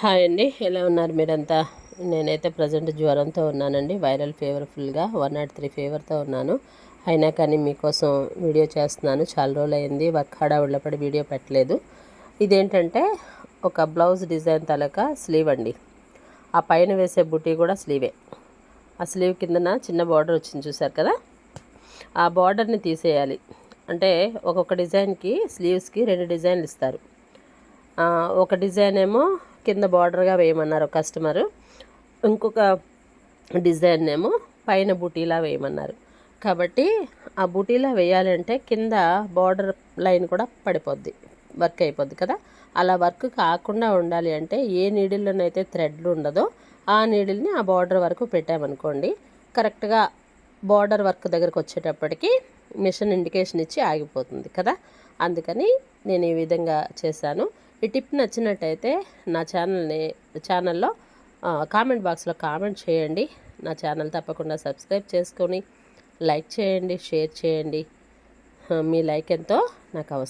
Hi అండి. ఎలా ఉన్నారు మీరంతా? నేనైతే ప్రజెంట్ జ్వరంతో ఉన్నానండి. వైరల్ ఫీవర్ ఫుల్గా వన్ నాట్ త్రీ ఫీవర్తో ఉన్నాను. అయినా కానీ మీకోసం వీడియో చేస్తున్నాను. చాలా రోజులు అయింది వర్క్ హడావుడిలో పడి వీడియో పెట్టలేదు. ఇదేంటంటే ఒక బ్లౌజ్ డిజైన్ తలక స్లీవ్ అండి. ఆ పైన వేసే బుట్టి కూడా స్లీవే. ఆ స్లీవ్ కిందన చిన్న బార్డర్ వచ్చింది చూసారు కదా? ఆ బార్డర్ని తీసేయాలి. అంటే ఒక్కొక్క డిజైన్కి స్లీవ్స్కి రెండు డిజైన్లు ఇస్తారు. ఒక డిజైన్ ఏమో కింద బార్డర్గా వేయమన్నారు కస్టమరు. ఇంకొక డిజైన్ ఏమో పైన బుటీలా వేయమన్నారు. కాబట్టి ఆ బుటీలా వేయాలంటే కింద బార్డర్ లైన్ కూడా పడిపోద్ది వర్క్ అయిపోద్ది కదా. అలా వర్క్ కాకుండా ఉండాలి అంటే ఏ నీడిల్లోనైతే థ్రెడ్లు ఉండదో ఆ నీడిల్ని ఆ బార్డర్ వరకు పెట్టామనుకోండి కరెక్ట్గా బార్డర్ వర్క్ దగ్గరకు వచ్చేటప్పటికి మిషన్ ఇండికేషన్ ఇచ్చి ఆగిపోతుంది కదా. అందుకని నేను ఈ విధంగా చేశాను. ఈ టిప్ నచ్చినట్టయితే నా ఛానల్ని ఛానల్లో కామెంట్ బాక్స్లో కామెంట్ చేయండి. నా ఛానల్ తప్పకుండా సబ్స్క్రైబ్ చేసుకొని లైక్ చేయండి షేర్ చేయండి. మీ లైక్ ఎంతో నాకు అవసరం.